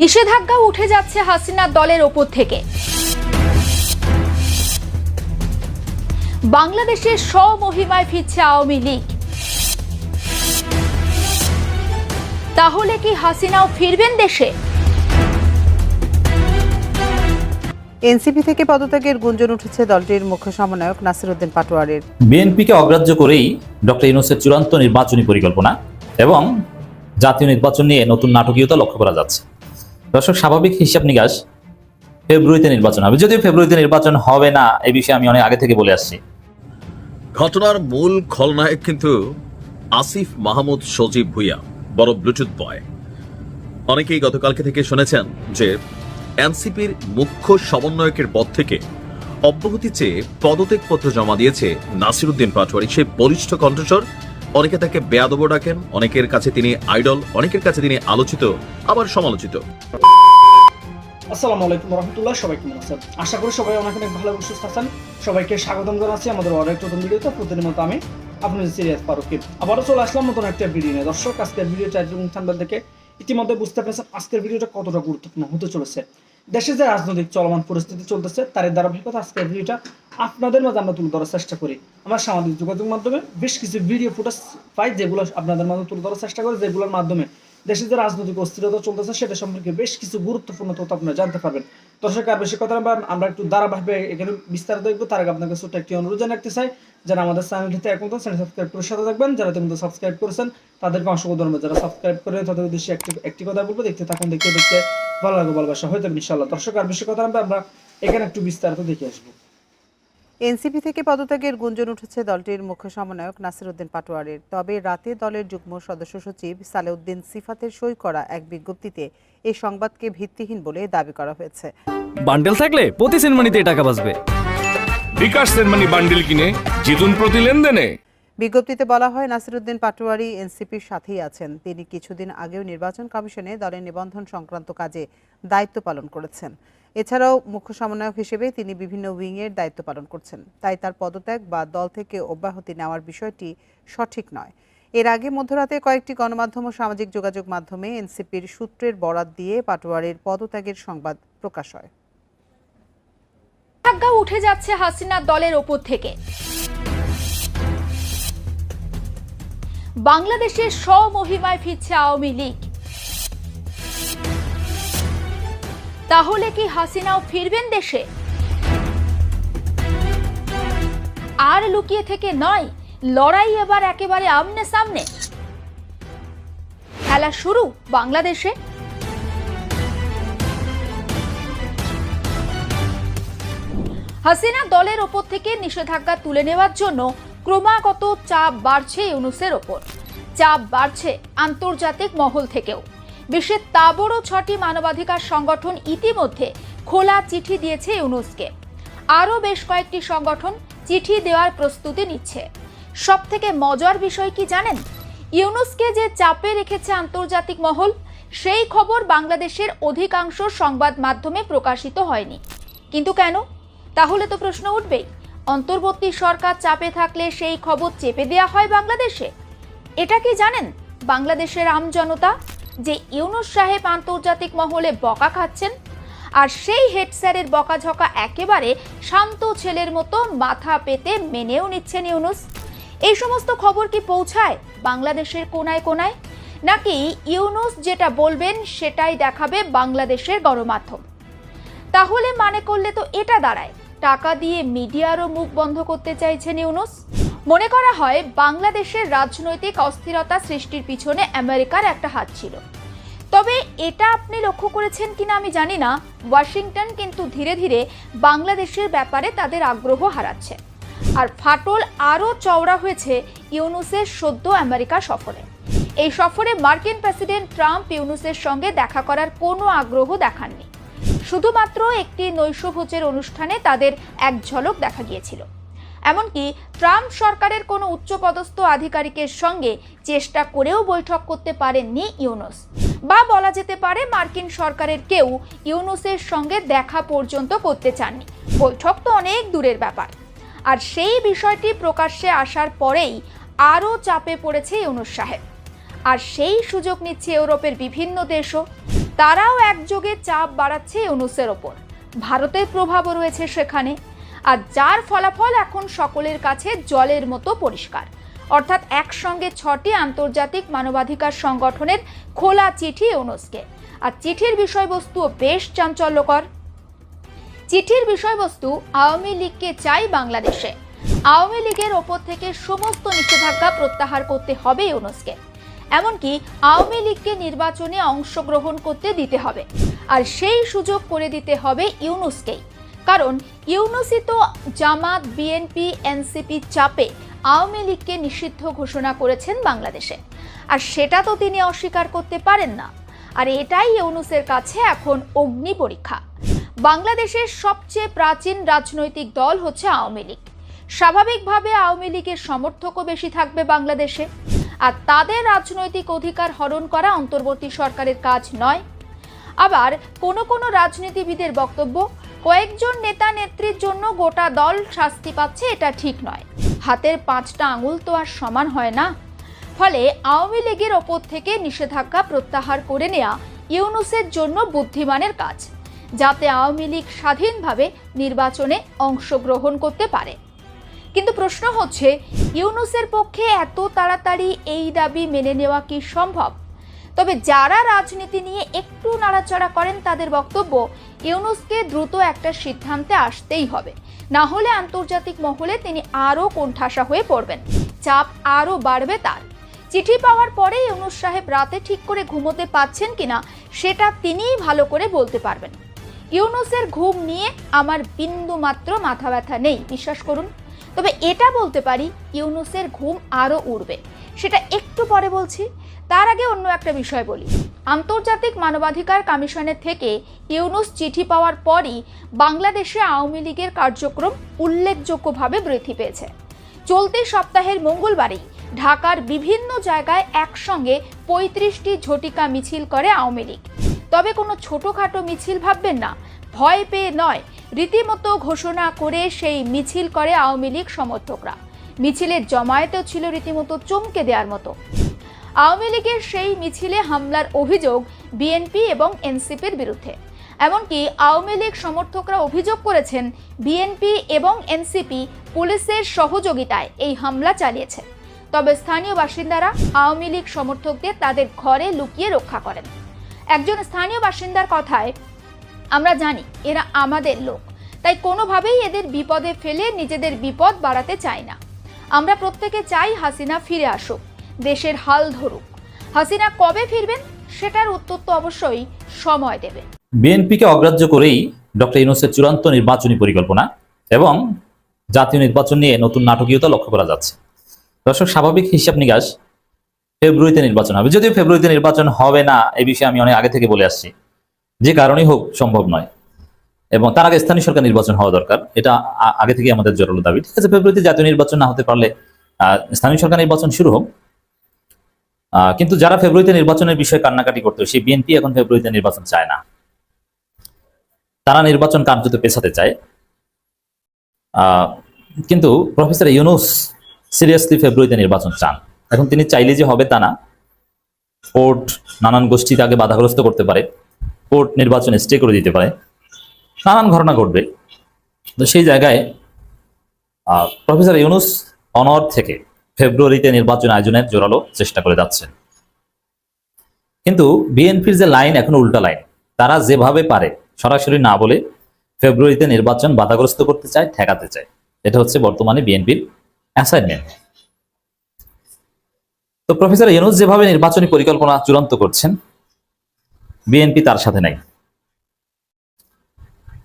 নিষেধাজ্ঞা উঠে যাচ্ছে হাসিনার দলের ওপর থেকে। বাংলাদেশের স্বমহিমায় ফিরছে আওয়ামী লীগ। তাহলে কি হাসিনাও ফিরবেন দেশে? এনসিপি থেকে পদত্যাগের গুঞ্জন উঠেছে দলটির মুখ্য সমন্বয়ক নাসিরউদ্দিন পাটোয়ারির। বিএনপিকে অগ্রাহ্য করেই ডক্টর ইউনুসের চূড়ান্ত নির্বাচনী পরিকল্পনা এবং জাতীয় নির্বাচন নিয়ে নতুন নাটকীয়তা লক্ষ্য করা যাচ্ছে। দর্শক, স্বাভাবিক হিসাব নিকাশ ফেব্রুয়ারিতে নির্বাচন হবে। যদিও ফেব্রুয়ারিতে নির্বাচন হবে না এই বিষয়ে আমি অনেক আগে থেকে বলে আসছি। ঘটনার মূল খলনায়ক কিন্তু আসিফ মাহমুদ সজীব ভুইয়া, বড় ব্লুটুথ বয় অনেকেই গতকালকে থেকে শুনেছেন যে এনসিপির মুখ্য সমন্বয়কের পদ থেকে অব্যাহতি চেয়ে পদত্যাগপত্র জমা দিয়েছে নাসিরুদ্দিন পাটোয়ারি, সেই বলিষ্ঠ কণ্ঠস্বর অনেকে তাকে বেয়াদব ডাকেন, অনেকের কাছে তিনি আইডল, অনেকের কাছে তিনি আলোচিত, আবার সমালোচিত। আসসালামু আলাইকুম রহমতুল্লাহ, সবাই কেমন আছেন? আশা করি সবাই অনেক অনেক ভালো সুস্থ আছেন। সবাইকে স্বাগতম জানাচ্ছি আমাদের অনেক নতুন ভিডিওতে। প্রতিদিন মতো আমি আপনাদের সিরিয়াস ফারুকি। আবারও চলে আসলাম নতুন একটা ভিডিও নিয়ে। দর্শক, আজকের ভিডিও টাইটেল এবং থাম্বনেল দেখে ইতিমধ্যে বুঝতে পেরেছেন আজকের ভিডিওটা কতটা গুরুত্বপূর্ণ হতে চলেছে। দেশে যে রাজনৈতিক চলমান পরিস্থিতি চলতেছে তার ধারাবাহিকতা আজকের ভিডিওটা আপনাদের মাঝে আমরা তুলে ধরার চেষ্টা করি। আমরা সামাজিক যোগাযোগ মাধ্যমে বেশ কিছু ভিডিও ফুটেজ পাই যেগুলো আপনাদের মাঝে তুলে ধরার চেষ্টা করি, যেগুলোর মাধ্যমে দেশে যে রাজনৈতিক অস্থিরতা চলতেছে, সেটা সম্পর্কে বেশ কিছু গুরুত্বপূর্ণ তথ্য আপনারা জানতে পারবেন। দর্শক, আর বেশি কথা আমরা একটু ধারাবাহিকভাবে এখানে বিস্তারিত দেখব। তার আগে আপনাকে ছোট্ট একটি অনুরোধ জানাতে চাই, যারা আমাদের চ্যানেলটিতে এখন চ্যানেল সাবস্ক্রাইব করে সাথে থাকবেন, যারা তুমি সাবস্ক্রাইব করেছেন, তাদেরকে ধন্যবাদ। যারা সাবস্ক্রাইব করে তাদের উদ্দেশ্যে একটি একটি কথা বলব, দেখতে থাকুন, দেখতে দেখতে। ভালো লাগবে ভালোবাসা হয়তো ইনশাল্লাহ দর্শক আর বেশি কথা না আমরা এখানে একটু বিস্তারিত দেখে আসব। এনসিপি থেকে পদত্যাগের গুঞ্জন উঠেছে দলটির মুখ্য সমন্বয়ক নাসিরউদ্দিন পাটোয়ারির। তবে রাতে দলের যুগ্ম সদস্য সচিব সালেউদ্দিন সিফাতের সই করা এক বিজ্ঞপ্তিতে এই সংবাদকে ভিত্তিহীন বলে দাবি করা হয়েছে। বান্ডেল থাকলে প্রতি সেনমানিতে টাকা বাঁচবে। বিকাশ সেনমানি বান্ডিল কিনে জিতুন প্রতি লেনদেনে। বিজ্ঞপ্তিতে বলা হয় নাসিরউদ্দিন পাটোয়ারি এনসিপির সাথেই আছেন। তিনি কিছুদিন আগেও নির্বাচন কমিশনে দলের নিবন্ধন সংক্রান্ত কাজে দায়িত্ব পালন করেছেন। এছাড়াও মুখ্য সমন্বয়ক হিসেবে তিনি বিভিন্ন উইংয়ের দায়িত্ব পালন করছেন। তাই তার পদত্যাগ বা দল থেকে অব্যাহতি নেওয়ার বিষয়টি সঠিক নয়। এর আগে মধ্যরাতে কয়েকটি গণমাধ্যম ও সামাজিক যোগাযোগ মাধ্যমে এনসিপির সূত্রের বরাত দিয়ে পাটোয়ারির পদত্যাগের সংবাদ প্রকাশ হয়। উঠে যাচ্ছে হাসিনার দলের ওপর থেকে। বাংলাদেশের স্বমহিমায় ফিরছে আওয়ামী লীগ। তাহলে কি হাসিনাও ফিরবেন দেশে? আর লুকিয়ে থেকে নয়, লড়াই এবার একেবারে আমনে সামনে। খেলা শুরু বাংলাদেশে। হাসিনা দলের ওপর থেকে নিষেধাজ্ঞা তুলে নেওয়ার জন্য ক্রমাগত চাপ বাড়ছে ইউনুসের ওপর। চাপ বাড়ছে আন্তর্জাতিক মহল থেকেও। বিশ্বের তাবড় ছটি মানবাধিকার সংগঠন ইতিমধ্যে খোলা চিঠি দিয়েছে ইউনুসকে। আরও বেশ কয়েকটি সংগঠন চিঠি দেওয়ার প্রস্তুতি নিচ্ছে। সব থেকে মজার বিষয় কি জানেন? ইউনুসকে যে চাপে রেখেছে আন্তর্জাতিক মহল, সেই খবর বাংলাদেশের অধিকাংশ সংবাদ মাধ্যমে প্রকাশিত হয়নি। কিন্তু কেন? তাহলে তো প্রশ্ন উঠবেই। অন্তর্বর্তী সরকার চাপে থাকলে সেই খবর চেপে দেওয়া হয় বাংলাদেশে? এটা কি জানেন? বাংলাদেশের আমজনতা যে ইউনুস সাহেব আন্তর্জাতিক মহলে বকা খাচ্ছেন, আর সেই হেড স্যারের বকাঝকা একেবারে শান্ত ছেলের মতো মাথা পেতে মেনেও নিচ্ছেন ইউনুস। এই সমস্ত খবর কি পৌঁছায় বাংলাদেশের কোনায় কোনায়? নাকি ইউনুস যেটা বলবেন সেটাই দেখাবে বাংলাদেশের গণমাধ্যম? তাহলে মানে করলে তো এটা দাঁড়ায়। টাকা দিয়ে মিডিয়ারও মুখ বন্ধ করতে চাইছেন ইউনুস মনে করা হয়, বাংলাদেশের রাজনৈতিক অস্থিরতা সৃষ্টির পিছনে আমেরিকার একটা হাত ছিল। তবে এটা আপনি লক্ষ্য করেছেন কিনা আমি জানি না। ওয়াশিংটন কিন্তু ধীরে ধীরে বাংলাদেশের ব্যাপারে তাদের আগ্রহ হারাচ্ছে। আর ফাটল আরও চওড়া হয়েছে ইউনুসের সদ্য আমেরিকা সফরে। এই সফরে মার্কিন প্রেসিডেন্ট ট্রাম্প ইউনুসের সঙ্গে দেখা করার কোনো আগ্রহ দেখাননি। শুধুমাত্র একটি নৈশভোজের অনুষ্ঠানে তাদের এক ঝলক দেখা গিয়েছিল। এমনকি ট্রাম্প সরকারের কোনো উচ্চপদস্থ আধিকারিকের সঙ্গে চেষ্টা করেও বৈঠক করতে পারেননি ইউনুস। বা বলা যেতে পারে মার্কিন সরকারের কেউ ইউনুসের সঙ্গে দেখা পর্যন্ত করতে চাননি। বৈঠক তো অনেক দূরের ব্যাপার। আর সেই বিষয়টি প্রকাশ্যে আসার পরেই আরও চাপে পড়েছে ইউনুস সাহেব। আর সেই সুযোগ নিচ্ছে ইউরোপের বিভিন্ন দেশও। তারাও একযোগে চাপ বাড়াচ্ছে ইউনুসের ওপর। ভারতের প্রভাবও রয়েছে সেখানে। আর যার ফলাফল এখন সকলের কাছে জলের মতো পরিষ্কার। অর্থাৎ একসঙ্গে ছটি আন্তর্জাতিক মানবাধিকার সংগঠনের খোলা চিঠি ইউনুসকে। আর চিঠির বিষয়বস্তু বেশ চাঞ্চল্যকর। চিঠির বিষয়বস্তু আওয়ামী লীগকে চাই বাংলাদেশে। আওয়ামী লীগের ওপর থেকে সমস্ত নিষেধাজ্ঞা প্রত্যাহার করতে হবে ইউনুসকে। এমনকি আওয়ামী লীগকে নির্বাচনে অংশগ্রহণ করতে দিতে হবে। আর সেই সুযোগ করে দিতে হবে ইউনুসকেই। কারণ ইউনুসই তো জামাত, বিএনপি, এনসিপি চাপে আওয়ামী লীগকে নিষিদ্ধ ঘোষণা করেছেন বাংলাদেশে। আর সেটা তো তিনি অস্বীকার করতে পারেন না। আর এটাই ইউনুসের কাছে এখন অগ্নি পরীক্ষা। বাংলাদেশের সবচেয়ে প্রাচীন রাজনৈতিক দল হচ্ছে আওয়ামী লীগ। স্বাভাবিকভাবে আওয়ামী লীগের সমর্থকও বেশি থাকবে বাংলাদেশে। আর তাদের রাজনৈতিক অধিকার হরণ করা অন্তর্বর্তী সরকারের কাজ নয়। আবার কোনো কোনো রাজনীতিবিদের বক্তব্য, কয়েকজন নেতা নেত্রীর জন্য গোটা দল শাস্তি পাচ্ছে এটা ঠিক নয়। হাতের পাঁচটা আঙুল তো আর সমান হয় না। ফলে আওয়ামী লীগের ওপর থেকে নিষেধাজ্ঞা প্রত্যাহার করে নেওয়া ইউনুসের জন্য বুদ্ধিমানের কাজ, যাতে আওয়ামী লীগ স্বাধীনভাবে নির্বাচনে অংশগ্রহণ করতে পারে। কিন্তু প্রশ্ন হচ্ছে, ইউনুসের পক্ষে এত তাড়াতাড়ি এই দাবি মেনে নেওয়া কি সম্ভব? তবে যারা রাজনীতি নিয়ে একটু নাড়াচাড়া করেন তাদের বক্তব্য, ইউনুসকে দ্রুত একটা সিদ্ধান্তে আসতেই হবে। না হলে আন্তর্জাতিক মহলে তিনি আরও কোণঠাসা হয়ে পড়বেন। চাপ আরও বাড়বে তার। চিঠি পাওয়ার পরে ইউনুস সাহেব রাতে ঠিক করে ঘুমোতে পাচ্ছেন কিনা, সেটা তিনিই ভালো করে বলতে পারবেন। ইউনুসের ঘুম নিয়ে আমার বিন্দু মাত্র মাথা ব্যথা নেই। বিশ্বাস করুন। তবে এটা বলতে পারি, ইউনুসের ঘুম আরও উড়বে। সেটা একটু পরে বলছি। তার আগে অন্য একটা বিষয় বলি। আন্তর্জাতিক মানবাধিকার কমিশনের থেকে ইউনুস চিঠি পাওয়ার পরই বাংলাদেশে আওয়ামী লীগের কার্যক্রম উল্লেখযোগ্যভাবে বৃদ্ধি পেয়েছে। চলতি সপ্তাহের মঙ্গলবারেই ঢাকার বিভিন্ন জায়গায় একসঙ্গে পঁয়ত্রিশটি ঝটিকা মিছিল করে আওয়ামী লীগ। তবে কোনো ছোটোখাটো মিছিল ভাববেন না, ভয় পেয়ে নয় রীতিমতো ঘোষণা করে সেই মিছিল করে আওয়ামী লীগ সমর্থকরা। মিছিলের জমায়েতেও ছিল রীতিমতো চমকে দেওয়ার মতো। আওয়ামী লীগের সেই মিছিলে হামলার অভিযোগ বিএনপি এবং এনসিপির বিরুদ্ধে। এমনকি আওয়ামী লীগ সমর্থকরা অভিযোগ করেছেন, বিএনপি এবং এনসিপি পুলিশের সহযোগিতায় এই হামলা চালিয়েছে। তবে স্থানীয় বাসিন্দারা আওয়ামী লীগ সমর্থকদের তাদের ঘরে লুকিয়ে রক্ষা করেন। একজন স্থানীয় বাসিন্দার কথায় আমরা জানি এরা আমাদের লোক। তাই কোনোভাবেই এদের বিপদে ফেলে নিজেদের বিপদ বাড়াতে চায় না। আমরা প্রত্যেকে চাই হাসিনা ফিরে আসুক, দেশের হাল ধরুক। হাসিনা কবে ফিরবেন সেটার উত্তর তো অবশ্যই সময় দেবে। বিএনপিকে অগ্রাহ্য করেই ডক্টর ইউনুসের চূড়ান্ত নির্বাচনী পরিকল্পনা এবং জাতীয় নির্বাচন নিয়ে নতুন নাটকীয়তা লক্ষ্য করা যাচ্ছে। দর্শক, স্বাভাবিক হিসাব নিকাশ ফেব্রুয়ারিতে নির্বাচন হবে। যদিও ফেব্রুয়ারিতে নির্বাচন হবে না এই বিষয়ে আমি অনেক আগে থেকে বলে আসছি। যে কারণেই হোক সম্ভব নয়। এবং তার আগে স্থানীয় সরকার নির্বাচন হওয়া দরকার। এটা আগে থেকে আমাদের জোরালো দাবি। ঠিক আছে, ফেব্রুয়ারিতে জাতীয় নির্বাচন না হতে পারলে স্থানীয় সরকার নির্বাচন শুরু হোক। কিন্তু যারা ফেব্রুয়ারিতে নির্বাচনের বিষয়ে কান্নাকাটি করতো, সেই বিএনপি এখন ফেব্রুয়ারিতে নির্বাচন চায় না। তারা নির্বাচন কার্যত পেছাতে চায়। কিন্তু প্রফেসর ইউনুস সিরিয়াসলি ফেব্রুয়ারিতে নির্বাচন চান। এখন তিনি চাইলে যে হবে তা না। কোর্ট নানান গোষ্ঠী তাকে বাধাগ্রস্ত করতে পারে। কোর্ট নির্বাচন স্টে করে দিতে পারে। নানান ঘটনা ঘটবে। তো সেই জায়গায় প্রফেসর ইউনুস অনর থেকে ফেব্রুয়ারিতে নির্বাচন আয়োজনের জোরালো চেষ্টা করে যাচ্ছেন। কিন্তু বিএনপির যে লাইন এখন উল্টা লাইন, তারা যেভাবে পারে সরাসরি না বলে ফেব্রুয়ারিতে নির্বাচন বাধাগ্রস্ত করতে চায়, ঠেকাতে চায়। এটা হচ্ছে বর্তমানে বিএনপির অ্যাসাইনমেন্ট তো প্রফেসর ইউনুস যেভাবে নির্বাচনী পরিকল্পনা চূড়ান্ত করছেন বিএনপি তার সাথে নাই।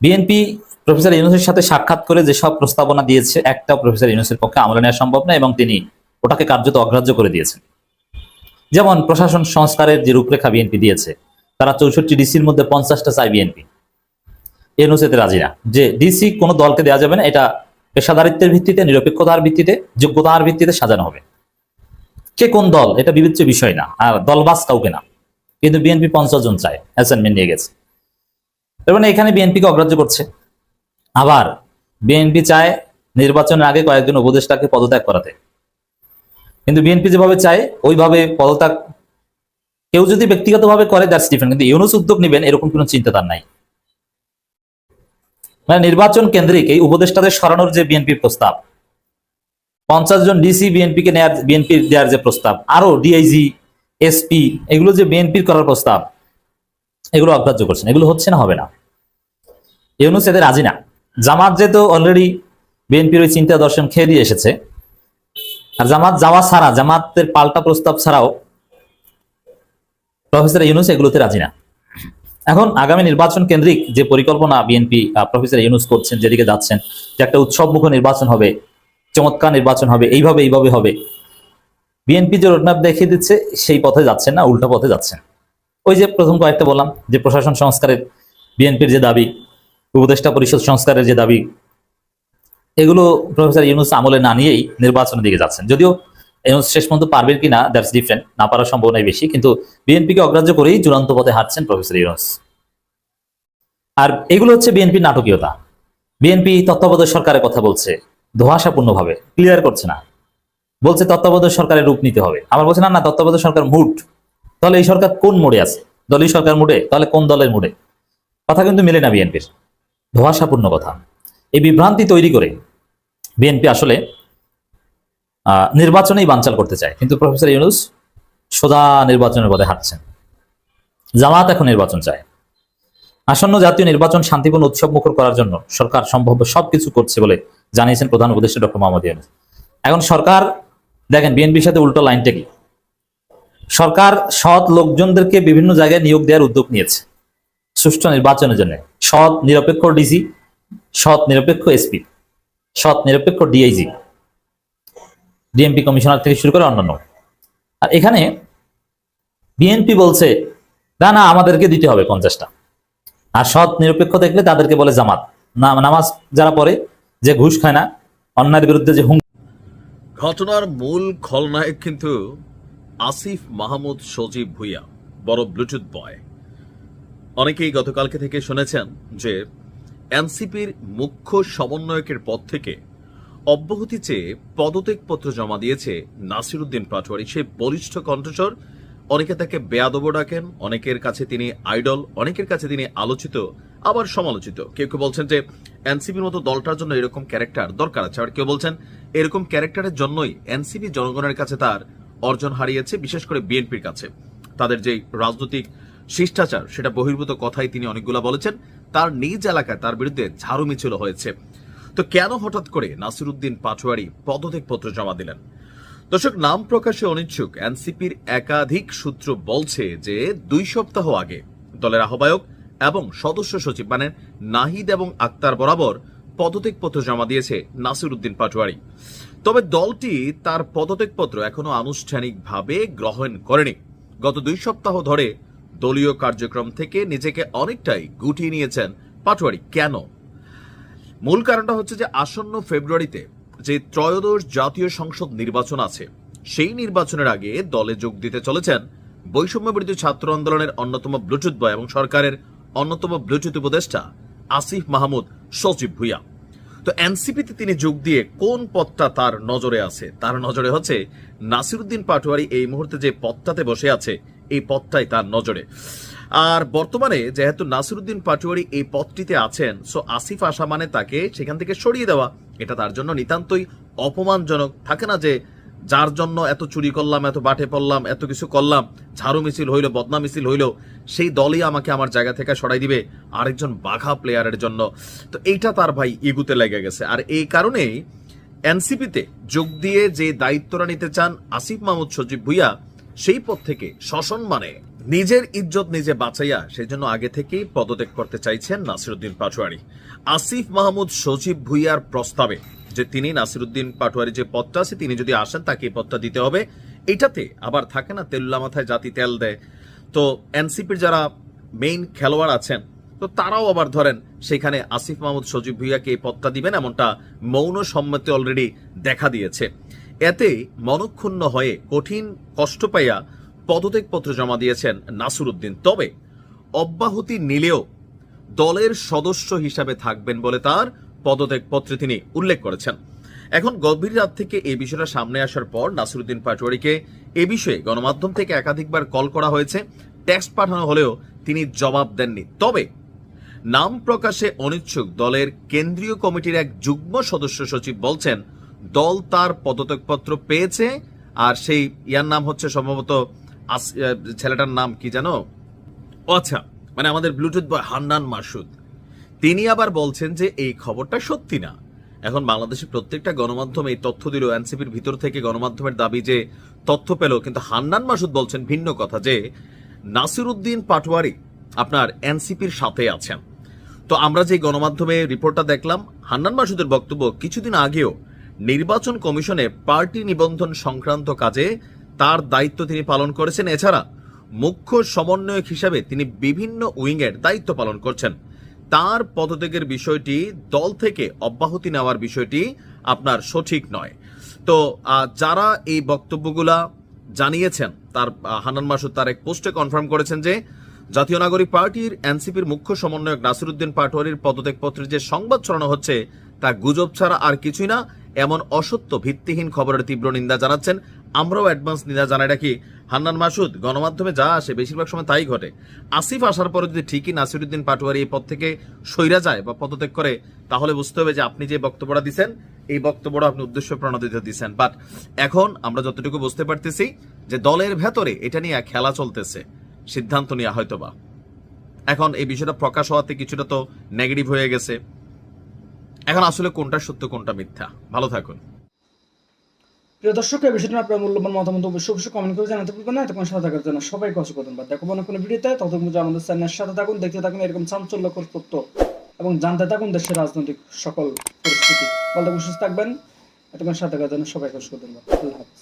বিএনপি প্রফেসর ইউনুসের সাথে সাক্ষাৎ করে যেসব প্রস্তাবনা দিয়েছে একটা প্রফেসর ইউনুসের পক্ষে আমলে নেওয়া সম্ভব না এবং তিনি ওটাকে কার্যত অগ্রাহ্য করে দিয়েছেন। যেমন প্রশাসন সংস্কারের যে রূপরেখা বিএনপি দিয়েছে, তারা চৌষট্টি ডিসির মধ্যে পঞ্চাশটা চায় বিএনপি। এনুসেতে রাজি না। যে ডিসি কোনো দলকে দেওয়া যাবে না, এটা পেশাদারিত্বের ভিত্তিতে, নিরপেক্ষতার ভিত্তিতে, যোগ্যতার ভিত্তিতে সাজানো হবে। কে কোন দল, এটা বিবেচ্য বিষয় না। আর দলবাস কাউকে না। কিন্তু বিএনপি পঞ্চাশ জন চায়, অ্যাসাইনমেন্ট নিয়ে গেছে। তার মানে এখানে বিএনপিকে অগ্রাহ্য করছে। আবার বিএনপি চায় নির্বাচনের আগে কয়েকজন উপদেষ্টাকে পদত্যাগ করাতে। কিন্তু বিএনপি যেভাবে চায়, ওইভাবে পদত্যাগ কেউ যদি ব্যক্তিগতভাবে করে দ্যাটস ডিফারেন্ট কিন্তু ইউনুস উদ্যোগ নেবেন, এরকম কোনো চিন্তা তার নাই। মানে নির্বাচন কেন্দ্রিক এই উপদেষ্টাদের সরানোর যে বিএনপির প্রস্তাব, পঞ্চাশ জন ডিসি বিএনপি কে নেয়ার বিএনপির দেওয়ার যে প্রস্তাব আরও ডিআইজি এসপি এগুলো যে বিএনপির করার প্রস্তাব, এগুলো অগ্রাহ্য করছেন। এগুলো হচ্ছে না, হবে না। ইউনুস এদের রাজি না। জামাত যেহেতু অলরেডি বিএনপির ওই চিন্তা দর্শন খেয়ে দিয়ে এসেছে, আর জামাত যাওয়া ছাড়া, জামাতের পাল্টা প্রস্তাব ছাড়াও প্রফেসর ইউনুস এগুলোতে রাজি না। এখন আগামী নির্বাচন কেন্দ্রিক যে পরিকল্পনা বিএনপি প্রফেসর ইউনুস করছেন, যেদিকে যাচ্ছেন, যে একটা উৎসবমুখ নির্বাচন হবে, চমৎকার নির্বাচন হবে, এইভাবে এইভাবে হবে বিএনপি যে রোডম্যাপ দেখিয়ে দিচ্ছে, সেই পথে যাচ্ছেন না, উল্টো পথে যাচ্ছেন ওই যে প্রথম কয়েকটা বললাম, যে প্রশাসন সংস্কারের বিএনপির যে দাবি, উপদেষ্টা পরিষদ সংস্কারের যে দাবি, এগুলো প্রফেসর ইউনুস আমলে না নিয়েই নির্বাচনের দিকে যাচ্ছেন। যদিও ইউনুস শেষ পর্যন্ত পারবেন কি না দ্যাটস ডিফারেন্ট না পারার সম্ভাবনাই বেশি, কিন্তু বিএনপিকে অগ্রাহ্য করেই চূড়ান্ত পথে হাঁটছেন প্রফেসর ইউনুস। আর এগুলো হচ্ছে বিএনপির নাটকীয়তা। বিএনপি তত্ত্বাবধায়ক সরকারের কথা বলছে, ধোয়াশাপূর্ণভাবে ক্লিয়ার করছে না। বলছে তত্ত্বাবধায়ক সরকারের রূপ নিতে হবে। আবার বলছে, না না, তত্ত্বাবধায়ক সরকার মুড। তাহলে এই সরকার কোন মোড়ে আছে? দলীয় সরকার মুডে? তাহলে কোন দলের মুডে? কথা কিন্তু মেলে না বিএনপির। ধোয়াশাপূর্ণ কথা। এই বিভ্রান্তি তৈরি করে বিএনপি আসলে নির্বাচনেই বানচাল করতে চায়। কিন্তু প্রফেসর ইউনুস সোজা নির্বাচনের পথে হাঁটছেন। জামাত এখন নির্বাচন চায়। আসন্ন জাতীয় নির্বাচন শান্তিপূর্ণ উৎসব মুখর করার জন্য সরকার সম্ভব সবকিছু করছে বলে জানিয়েছেন প্রধান উপদেষ্টা ডক্টর মোহাম্মদ ইউনুস। এখন সরকার দেখেন, বিএনপির সাথে উল্টো লাইনটা কি সরকার সৎ লোকজনদেরকে বিভিন্ন জায়গায় নিয়োগ দেওয়ার উদ্যোগ নিয়েছে, সুষ্ঠু নির্বাচনের জন্য। সৎ নিরপেক্ষ ডিসি, সৎ নিরপেক্ষ এসপি, সৎ নিরপেক্ষ ডিআইজি, ডিএমপি কমিশনার থেকে শুরু করে অন্যান্য। আর এখানে বিএনপি বলছে, না না, আমাদেরকে দিতে হবে পঞ্চাশটা। আর সৎ নিরপেক্ষ দেখলে তাদেরকে বলে জামাত। নামাজ যারা পড়ে, যে ঘুষ খায় না, অন্যায়ের বিরুদ্ধে যে হুম ঘটনার মূল খলনায়ক কিন্তু আসিফ মাহমুদ সজীব ভুইয়া, বড় ব্লুটুথ বয় অনেকেই গতকালকে থেকে শুনেছেন যে এনসিপির মুখ্য সমন্বয়কের পদ থেকে অব্যাহতি চেয়ে পদত্যাগপত্র জমা দিয়েছে নাসিরুদ্দিন পাটোয়ারি। সে বলিষ্ঠ কণ্ঠস্বর, অনেকে তাকে বেয়াদব ডাকেন, অনেকের কাছে তিনি আইডল, অনেকের কাছে তিনি আলোচিত, আবার সমালোচিত। কেউ কেউ বলছেন যে এনসিপির মতো দলটার জন্য এরকম ক্যারেক্টার দরকার আছে। আর কেউ বলছেন, এরকম ক্যারেক্টারের জন্যই এনসিপি জনগণের কাছে তার অর্জন হারিয়েছে, বিশেষ করে বিএনপির কাছে। তাদের যে রাজনৈতিক শিষ্টাচার, সেটা বহির্ভূত কথাই তিনি অনেকগুলা বলেছেন। তার নিজ এলাকায় তার বিরুদ্ধে ঝাড়ু মিছিল হয়েছে। তো কেন হঠাৎ করে নাসিরুদ্দিন পাটোয়ারি পদত্যাগপত্র জমা দিলেন? দর্শক, নাম প্রকাশে অনিচ্ছুক। এনসিপির একাধিক সূত্র বলছে যে, দুই সপ্তাহ আগে দলের আহ্বায়ক এবং সদস্য সচিব মানে নাহিদ এবং আক্তার বরাবর পদত্যাগপত্র জমা দিয়েছে নাসির উদ্দিন পাটোয়ারি। তবে দলটি তার পদত্যাগপত্র এখনও আনুষ্ঠানিকভাবে গ্রহণ করেনি। গত দুই সপ্তাহ ধরে দলীয় কার্যক্রম থেকে নিজেকে অনেকটাই গুটিয়ে নিয়েছেন পাটোয়ারি। কেন? মূল কারণটা হচ্ছে যে আসন্ন ফেব্রুয়ারিতে যে ত্রয়োদশ জাতীয় সংসদ নির্বাচন আছে, সেই নির্বাচনের আগে দলে যোগ দিতে চলেছেন বৈষম্য বিরোধী ছাত্র আন্দোলনের অন্যতম ব্লুটুথ বয় এবং সরকারের অন্যতম ব্লুটুথ উপদেষ্টা আসিফ মাহমুদ সচিব ভুইয়া। তো এনসিপিতে তিনি যোগ দিয়ে কোন পদটা তার নজরে আছে? তার নজরে হচ্ছে নাসিরুদ্দিন পাটোয়ারি এই মুহূর্তে যে পদটাতে বসে আছে, এই পদটাই তার নজরে। আর বর্তমানে যেহেতু নাসিরুদ্দিন পাটোয়ারি এই পদটিতে আছেন সো আসিফ আসা মানে তাকে সেখান থেকে সরিয়ে দেওয়া। এটা তার জন্য নিতান্তই অপমানজনক। থাকে না যে যার জন্য এত চুরি করলাম, এত বাটে পড়লাম, এত কিছু করলাম, ঝাড়ু মিছিল হইল, বদনা মিছিল হইল, সেই দলই আমাকে আমার জায়গা থেকে সরাই দিবে আরেকজন বাঘা প্লেয়ারের জন্য। তো এইটা তার ভাই ইগুতে লেগে গেছে। আর এই কারণেই এনসিপিতে যোগ দিয়ে যে দায়িত্বটা নিতে চান আসিফ মাহমুদ সজীব ভুইয়া, সেই পদ থেকে সসম্মানে নিজের ইজ্জত নিজে বাঁচাইয়া সেই জন্য আগে থেকেই পদত্যাগ করতে চাইছেন নাসিরুদ্দিন পাটোয়ারি। আসিফ মাহমুদ সজীব ভুইয়ার প্রস্তাবে যে তিনি নাসিরুদ্দিন পাটোয়ারি যে পদটা আছে, তিনি যদি আসেন, তাকে এই পদটা দিতে হবে। এটাতে আবার থাকে না, তেল্লা মাথায় জাতি তেল দেয়। তো এনসিপির যারা মেইন খেলোয়াড় আছেন, তো তারাও আবার ধরেন, সেখানে আসিফ মাহমুদ, সজীব ভুইয়াকে এই পদটা দিবেন, এমনটা মৌন সম্মতি অলরেডি দেখা দিয়েছে। এতে মনক্ষুণ্ণ হয়ে কঠিন কষ্ট পাইয়া পদত্যাগপত্র জমা দিয়েছেন নাসিরুদ্দিন। তবে অব্যাহতি নিলেও দলের সদস্য হিসাবে থাকবেন বলে তার পদত্যাগপত্রে তিনি উল্লেখ করেছেন। এখন গভীর রাত থেকে এই বিষয়টা সামনে আসার পর নাসিরুদ্দিন পাটোয়ারিকে এ বিষয়ে গণমাধ্যম থেকে একাধিকবার কল করা হয়েছে। টেক্সট পাঠানো হলেও তিনি জবাব দেননি। তবে নাম প্রকাশে অনিচ্ছুক দলের কেন্দ্রীয় কমিটির এক যুগ্ম সদস্য সচিব বলছেন, দল তার পদত্যাগপত্র পেয়েছে আর সেই ইয়ার নাম হচ্ছে সম্ভবত ছেলেটার নাম কি জানো আচ্ছা মানে আমাদের ব্লুটুথ বয় হান্নান মাসুদ। তিনি আবার বলছেন যে এই খবরটা সত্যি না। এখন বাংলাদেশের প্রত্যেকটা গণমাধ্যম এই তথ্য দিল এনসিপির ভিতর থেকে গণমাধ্যমের দাবি যে তথ্য পেল, কিন্তু হান্নান মাসুদ বলছেন ভিন্ন কথা যে নাসিরুদ্দিন পাটোয়ারি আপনার এনসিপির সাথে আছেন। তো আমরা যে গণমাধ্যমে রিপোর্টটা দেখলাম, হান্নান মাসুদের বক্তব্য কিছুদিন আগেও নির্বাচন কমিশনে পার্টি নিবন্ধন সংক্রান্ত কাজে তার দায়িত্ব তিনি পালন করেছেন। এছাড়া মুখ্য সমন্বয়ক হিসাবে তিনি বিভিন্ন উইংয়ের দায়িত্ব পালন করছেন। তার পদত্যাগের বিষয়টি দল থেকে অব্যাহতি নেওয়ার বিষয়টি আপনার সঠিক নয়। তো যারা এই বক্তব্যগুলা জানিয়েছেন তার আহ, হান্নান মাসুদ তার এক পোস্টে কনফার্ম করেছেন যে জাতীয় নাগরিক পার্টির এনসিপির মুখ্য সমন্বয়ক নাসিরুদ্দিন পাটোয়ারির পদত্যাগপত্রের যে সংবাদ ছড়ানো হচ্ছে তা গুজব ছাড়া আর কিছুই না এমন অসত্য ভিত্তিহীন খবরের তীব্র নিন্দা জানাচ্ছেন। আমরাও অ্যাডভান্স নিন্দা জানাই রাখি। হান্নান মাসুদ, গণমাধ্যমে যা আসে, বেশিরভাগ সময় তাই ঘটে। আসিফ আসার পরে যদি ঠিকই নাসিরুদ্দিন পাটোয়ারি এই পদ থেকে সইরা যায় বা পদত্যাগ করে, তাহলে বুঝতে হবে যে আপনি যে বক্তব্যটা দিচ্ছেন এই বক্তব্যটা আপনি উদ্দেশ্য প্রণোদিত দিচ্ছেন বাট এখন আমরা যতটুকু বুঝতে পারতেছি যে দলের ভেতরে এটা নিয়ে খেলা চলতেছে। সিদ্ধান্ত নেওয়া হয়তো বা এখন এই বিষয়টা প্রকাশ হওয়াতে কিছুটা তো নেগেটিভ হয়ে গেছে। এখন আসলে কোনটা সত্য, কোনটা মিথ্যা? ভালো থাকুন। প্রিয় দর্শক, এই বিষয়টি আপনার মূল্যবান মতামত অবশ্যই অবশ্যই কমেন্ট করে জানাতে ভুলবেন না। এতক্ষণ সাথে থাকার জন্য সবাইকে অসংখ্য বা দেখো অন্য কোনো ভিডিওতে। ততক্ষণ যে আমাদের চ্যানেলের সাথে থাকুন, দেখতে থাকুন, এরকম চাঞ্চল্যকর তথ্য এবং জানতে থাকুন দেশের রাজনৈতিক সকল পরিস্থিতি। বলতে সুস্থ থাকবেন। এতক্ষণ সাথে থাকার জন্য সবাইকে অসংখ্য আল্লাহ হাফিজ।